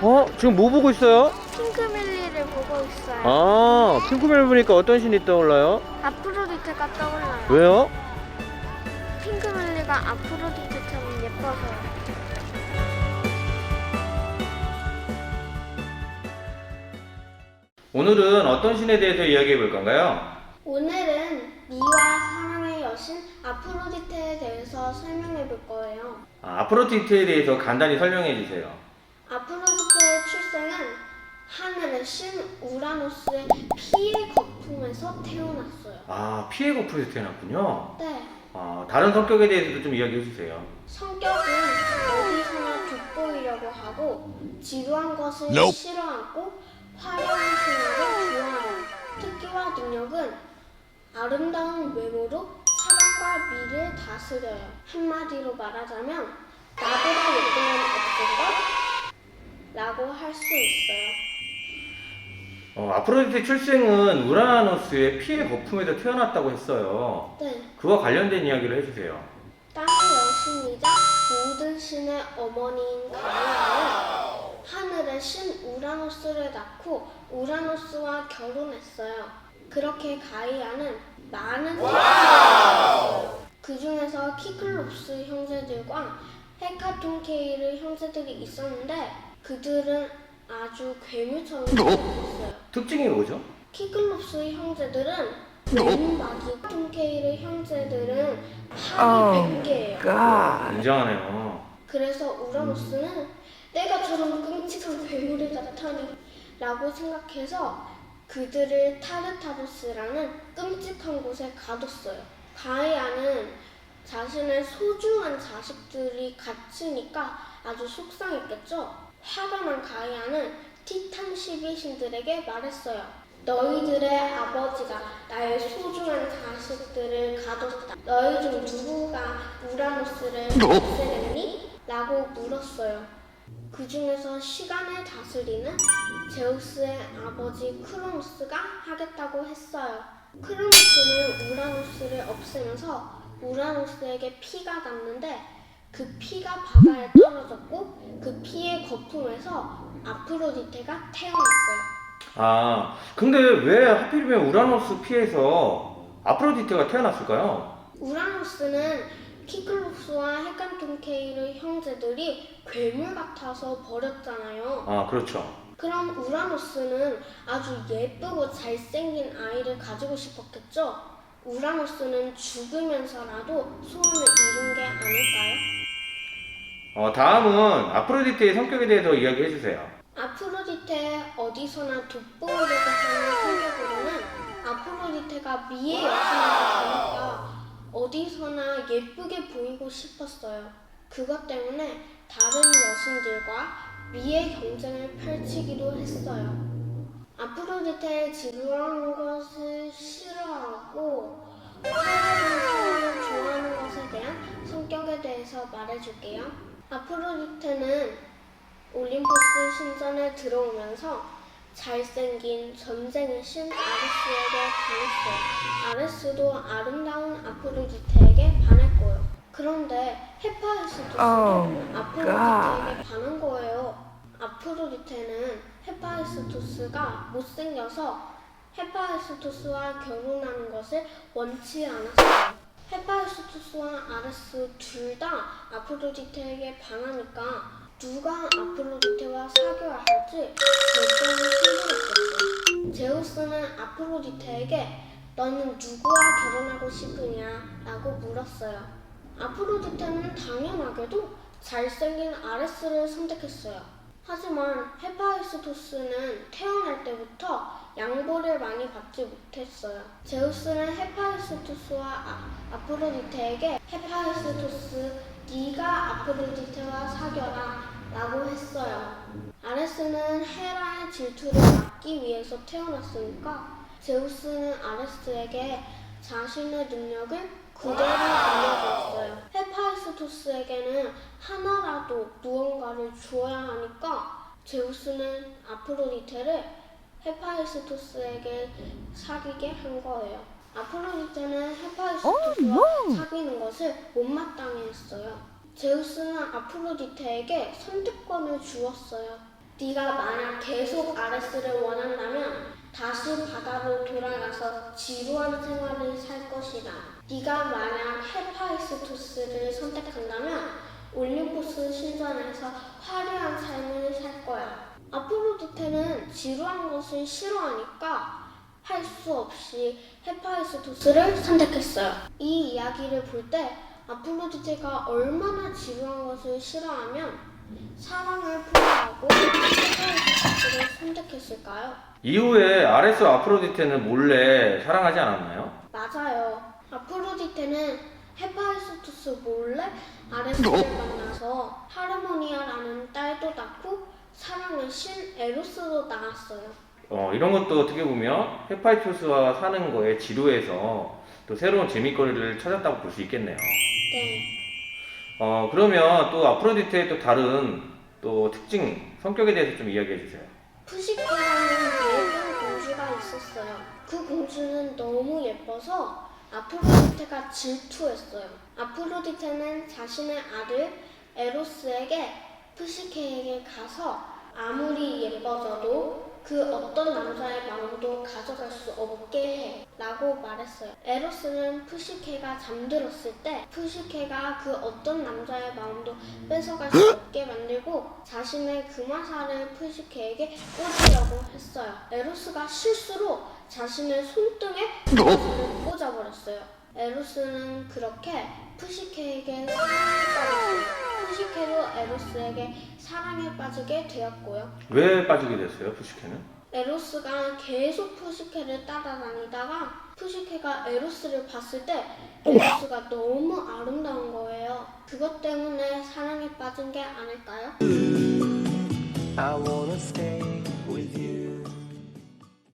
어? 지금 뭐 보고 있어요? 핑크밀리를 보고 있어요. 아, 핑크벨 보니까 어떤 신이 떠올라요? 아프로디테가 떠올라요. 왜요? 핑크밀리가 아프로디테처럼 예뻐서요. 오늘은 어떤 신에 대해서 이야기해 볼 건가요? 오늘은 미와 사랑의 여신 아프로디테에 대해서 설명해 볼 거예요. 아, 아프로디테에 대해서 간단히 설명해 주세요. 아프로디테의 출생은 하늘의 신 우라노스의 피의 거품에서 태어났어요. 아, 피해 거풀에서 태어났군요. 네, 아, 다른 성격에 대해서도 좀 이야기해 주세요. 성격은 어디서나 돋보이려고 하고 지루한 것을 Nope. 싫어하고 화려한 생활을 좋아해요. 특기와 능력은 아름다운 외모로 사랑과 미를 다스려요. 한마디로 말하자면 나보다 예쁜 건 없을 것? 라고 할 수 있어요. 어, 아프로디테 출생은 우라노스의 피해 거품에서 태어났다고 했어요. 네, 그와 관련된 이야기를 해주세요. 땅의 여신이자 모든 신의 어머니인 가이아는 하늘의 신 우라노스를 낳고 우라노스와 결혼했어요. 그렇게 가이아는 많은 그 중에서 키클롭스 형제들과 헤카톤케이르 형제들이 있었는데 그들은 아주 괴물처럼 생겼어요. 특징이 뭐죠? 키클롭스 형제들은 맨막이 톤케이르 형제들은 팔이 Oh, 100개예요. God. 굉장하네요. 그래서 우라노스는 내가 저런 끔찍한 괴물을 나타니 라고 생각해서 그들을 타르타르스라는 끔찍한 곳에 가뒀어요. 가이아는 자신의 소중한 자식들이 갇히니까 아주 속상했겠죠. 화가 난 가이아는 티탄 12신들에게 말했어요. 너희들의 아버지가 나의 소중한 자식들을 가뒀다. 너희 중 누구가 우라노스를 없애겠니? 라고 물었어요. 그 중에서 시간을 다스리는 제우스의 아버지 크로노스가 하겠다고 했어요. 크로노스는 우라노스를 없애면서 우라노스에게 피가 남는데 그 피가 바다에 떨어졌고 그 피의 거품에서 아프로디테가 태어났어요. 아, 근데 왜 하필이면 우라노스 피해서 아프로디테가 태어났을까요? 우라노스는 키클롭스와 헤칸톤케이르 형제들이 괴물 같아서 버렸잖아요. 아, 그렇죠. 그럼 우라노스는 아주 예쁘고 잘생긴 아이를 가지고 싶었겠죠? 우라노스는 죽으면서라도 소원을 이룬 게 아닐까요? 어, 다음은 아프로디테의 성격에 대해서 이야기해 주세요. 아프로디테 어디서나 돋보이려고 하는 성격으로는 아프로디테가 미의 여신이다 보니까 어디서나 예쁘게 보이고 싶었어요. 그것 때문에 다른 여신들과 미의 경쟁을 펼치기도 했어요. 아프로디테의 지루한 것을 싫어하고 생활을 좋아하는 것에 대한 성격에 대해서 말해줄게요. 아프로디테는 올림포스 신전에 들어오면서 잘생긴 전쟁의 신 아레스에게 반했어요. 아레스도 아름다운 아프로디테에게 반했고요. 그런데 헤파이스토스도 Oh, 아프로디테에게 반한 거예요. 아프로디테는 헤파이스토스가 못생겨서 헤파이스토스와 결혼하는 것을 원치 않았어요. 헤파이스토스와 아레스 둘 다 아프로디테에게 반하니까 누가 아프로디테와 사귀어야 할지 결정이 힘들었겠죠. 제우스는 아프로디테에게 너는 누구와 결혼하고 싶으냐? 라고 물었어요. 아프로디테는 당연하게도 잘생긴 아레스를 선택했어요. 하지만 헤파이스토스는 태어날 때부터 양보를 많이 받지 못했어요. 제우스는 헤파이스토스와 아, 아프로디테에게 헤파이스토스 네가 아프로디테와 사겨라 라고 했어요. 아레스는 헤라의 질투를 막기 위해서 태어났으니까 제우스는 아레스에게 자신의 능력을 그대로 알려줬어요. 헤파이스토스에게는 하나라도 무언가를 주어야 하니까 제우스는 아프로디테를 헤파이스토스에게 사귀게 한 거예요. 아프로디테는 헤파이스토스와 사귀는 것을 못마땅해 했어요. 제우스는 아프로디테에게 선택권을 주었어요. 네가 만약 계속 아레스를 원한다면 다시 바다로 돌아가서 지루한 생활을 살 것이다. 네가 만약 헤파이스토스를 선택한다면 올림포스 신전에서 화려한 삶을 살 거야. 아프로디테는 지루한 것을 싫어하니까 할 수 없이 헤파이스토스를 선택했어요. 이 이야기를 볼 때 아프로디테가 얼마나 지루한 것을 싫어하면 사랑을 포기하고 헤파이스토스를 선택했을까요? 이후에 아레스와 아프로디테는 몰래 사랑하지 않았나요? 맞아요. 아프로디테는 헤파이스토스 몰래 아레스를 만나서 하르모니아라는 딸도 낳고 사랑의 신 에로스도 낳았어요. 어, 이런 것도 어떻게 보면 헤파이토스와 사는 거에 지루해서 또 새로운 재미거리를 찾았다고 볼 수 있겠네요. 네. 어, 그러면 또 아프로디테의 또 다른 또 특징, 성격에 대해서 좀 이야기해 주세요. 푸시케라는 예쁜 공주가 있었어요. 그 공주는 너무 예뻐서 아프로디테가 질투했어요. 아프로디테는 자신의 아들 에로스에게 푸시케에게 가서 아무리 예뻐져도 그 어떤 남자의 마음도 가져갈 수 없게 해 라고 말했어요. 에로스는 푸시케가 잠들었을 때 푸시케가 그 어떤 남자의 마음도 뺏어갈 수 없게 만들고 자신의 금화살을 푸시케에게 꽂으려고 했어요. 에로스가 실수로 자신의 손등에 금화살을 꽂아버렸어요. 에로스는 그렇게 푸시케에게 사랑에 빠졌어요. 푸시케도 에로스에게 사랑에 빠지게 되었고요. 왜 빠지게 됐어요, 푸시케는? 에로스가 계속 푸시케를 따라다니다가 푸시케가 에로스를 봤을 때 에로스가 너무 아름다운 거예요. 그것 때문에 사랑에 빠진 게 아닐까요? I wanna stay